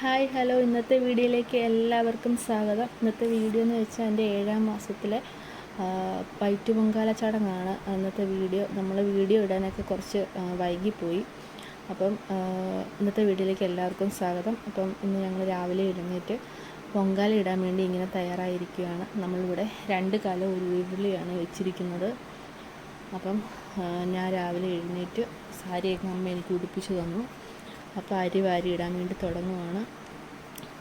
Hi hello. ഇന്നത്തെ വീഡിയോയിലേക്ക് എല്ലാവർക്കും സ്വാഗതം. ഇന്നത്തെ വീഡിയോ എന്ന് വെച്ചാൽ എന്റെ ഏഴാം മാസത്തിലെ പയറ്റുപൊങ്കാല ചടങ്ങാണ് ഇന്നത്തെ വീഡിയോ. നമ്മൾ വീഡിയോ ഇടാനൊക്കെ കുറച്ച് വൈകിപ്പോയി. അപ്പം ഇന്നത്തെ വീഡിയോയിലേക്ക് എല്ലാവർക്കും സ്വാഗതം. അപ്പം ഇന്ന് ഞങ്ങൾ രാവിലെ എഴുന്നേറ്റ് പൊങ്കാല ഇടാൻ വേണ്ടി ഇങ്ങനെ തയ്യാറായിരിക്കുകയാണ്. നമ്മളിവിടെ രണ്ട് കാലം ഒരു ഉരുളിയാണ് വെച്ചിരിക്കുന്നത്. അപ്പം ഞാൻ രാവിലെ എഴുന്നേറ്റ് സാരിയൊക്കെ അമ്മ എനിക്ക് ഉടുപ്പിച്ച് തന്നു. അപ്പോൾ അരി വാരി ഇടാൻ വേണ്ടി തുടങ്ങുവാണ്.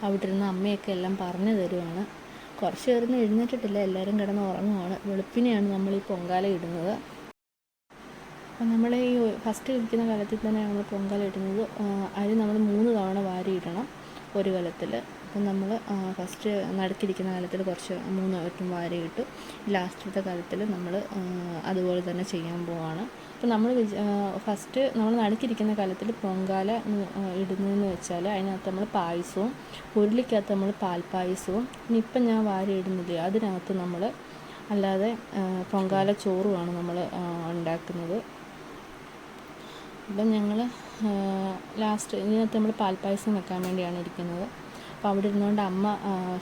അവിടെ ഇരുന്ന് അമ്മയൊക്കെ എല്ലാം പറഞ്ഞു തരുവാണ്. കുറച്ച് പേരൊന്നും എഴുന്നേറ്റിട്ടില്ല എല്ലാവരും കിടന്ന് ഉറങ്ങുവാണ്. വെളുപ്പിനെയാണ് നമ്മൾ ഈ പൊങ്കാല ഇടുന്നത്. അപ്പം നമ്മൾ ഈ ഫസ്റ്റ് ഇരിക്കുന്ന കാലത്തിൽ തന്നെ നമ്മൾ പൊങ്കാല ഇടുന്നത്. അരി നമ്മൾ മൂന്ന് തവണ വാരി ഇടണം ഒരു കലത്തിൽ അപ്പം നമ്മൾ ഫസ്റ്റ് നടുക്കിരിക്കുന്ന കാലത്തിൽ കുറച്ച് മൂന്ന് വട്ടം വാരി ഇട്ടു ലാസ്റ്റത്തെ കാലത്തിൽ നമ്മൾ അതുപോലെ തന്നെ ചെയ്യാൻ പോവാണ്. അപ്പം നമ്മൾ ഫസ്റ്റ് നമ്മൾ നടുക്കിരിക്കുന്ന കാലത്തിൽ പൊങ്കാല ഇടുന്നതെന്ന് വെച്ചാൽ അതിനകത്ത് നമ്മൾ പായസവും ഉരുളിക്കകത്ത് നമ്മൾ പാൽപ്പായസവും ഇനി ഇപ്പം ഞാൻ വാരി ഇടുന്നില്ലേ അതിനകത്ത് നമ്മൾ അല്ലാതെ പൊങ്കാല ചോറുമാണ് നമ്മൾ ഉണ്ടാക്കുന്നത്. അപ്പം ഞങ്ങൾ ലാസ്റ്റ് ഇതിനകത്ത് നമ്മൾ പാൽപ്പായസം വെക്കാൻ വേണ്ടിയാണ് ഇരിക്കുന്നത്. അപ്പോൾ അവിടെ ഇരുന്നുകൊണ്ട് അമ്മ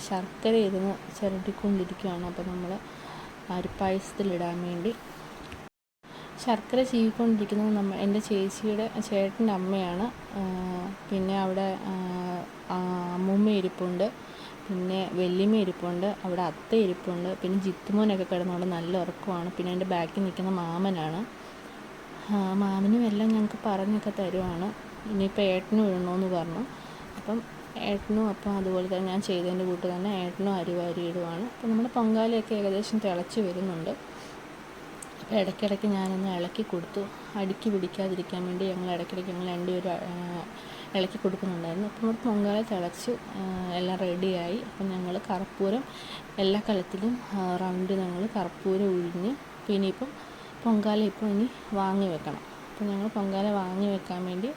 ശർക്കര ഇരുന്ന് ചിരട്ടിക്കൊണ്ടിരിക്കുകയാണ് അപ്പോൾ നമ്മൾ അരിപ്പായസത്തിലിടാൻ വേണ്ടി ശർക്കര ചീവിക്കൊണ്ടിരിക്കുന്നത് നമ്മൾ എന്റെ ചേച്ചിയുടെ ചേട്ടന്റെ അമ്മയാണ്. പിന്നെ അവിടെ അമ്മൂമ്മ ഇരിപ്പുണ്ട്. പിന്നെ വല്യമ്മ ഇരിപ്പുണ്ട്. അവിടെ അത്ത ഇരിപ്പുണ്ട്. പിന്നെ ജിത്തുമോനൊക്കെ കിടന്നുകൊണ്ട് നല്ല ഉറക്കമാണ്. പിന്നെ എന്റെ ബാക്കിൽ നിൽക്കുന്ന മാമനാണ്. മാമനും എല്ലാം ഞങ്ങൾക്ക് പറഞ്ഞൊക്കെ തരുവാണ്. ഇനിയിപ്പോൾ ഏട്ടനും ഇടണമെന്ന് പറഞ്ഞു. അപ്പം ഏട്ടനും അപ്പം അതുപോലെ തന്നെ ഞാൻ ചെയ്തതിന്റെ കൂട്ട് തന്നെ ഏട്ടനും അരി വാരി ഇടുവാണ്. അപ്പം നമ്മുടെ പൊങ്കാലയൊക്കെ ഏകദേശം തിളച്ച് വരുന്നുണ്ട്. അപ്പോൾ ഇടയ്ക്കിടയ്ക്ക് ഞാനൊന്ന് ഇളക്കി കൊടുത്തു. അടുക്കി പിടിക്കാതിരിക്കാൻ വേണ്ടി ഞങ്ങൾ ഇടയ്ക്കിടയ്ക്ക് ഞങ്ങൾ രണ്ടുപേരും ഇളക്കി കൊടുക്കുന്നുണ്ടായിരുന്നു. അപ്പോൾ നമ്മുടെ പൊങ്കാല തിളച്ചു എല്ലാം റെഡിയായി. അപ്പം ഞങ്ങൾ കർപ്പൂരം എല്ലാ കലത്തിലും റൗണ്ട് ഞങ്ങൾ കർപ്പൂരം ഉഴിഞ്ഞ് പിന്നെ ഇപ്പം പൊങ്കാല ഇപ്പോൾ ഇനി വാങ്ങി വെക്കണം. അപ്പം ഞങ്ങൾ പൊങ്കാല വാങ്ങി വെക്കാൻ വേണ്ടി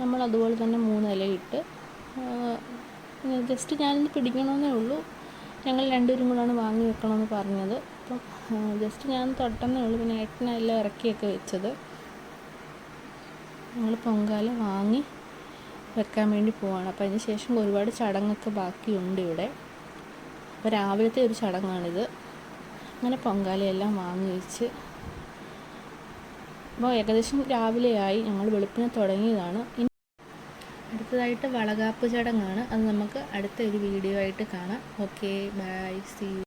നമ്മൾ അതുപോലെ തന്നെ മൂന്ന് ഇല ഇട്ട് ജസ്റ്റ് ഞാനിന്ന് പിടിക്കണമെന്നേ ഉള്ളൂ. ഞങ്ങൾ രണ്ടുപേരും കൂടാണ് വാങ്ങി വെക്കണമെന്ന് പറഞ്ഞത്. അപ്പം ജസ്റ്റ് ഞാൻ തൊട്ടെന്നേ ഉള്ളൂ. പിന്നെ ഏട്ടനെല്ലാം ഇറക്കിയൊക്കെ വെച്ചത്. ഞങ്ങൾ പൊങ്കാല വാങ്ങി വെക്കാൻ വേണ്ടി പോവാണ്. അപ്പോൾ അതിന് ശേഷം ഒരുപാട് ചടങ്ങൊക്കെ ബാക്കിയുണ്ട് ഇവിടെ. അപ്പോൾ രാവിലത്തെ ഒരു ചടങ്ങാണിത്. അങ്ങനെ പൊങ്കാലയെല്ലാം വാങ്ങി വെച്ച്. അപ്പോൾ ഏകദേശം രാവിലെയായി. ഞങ്ങൾ വെളുപ്പിനെ തുടങ്ങിയതാണ്. അടുത്തതായിട്ട് വളകാപ്പ് ചടങ്ങാണ്. അത് നമുക്ക് അടുത്ത ഒരു വീഡിയോ ആയിട്ട് കാണാം. Okay bye C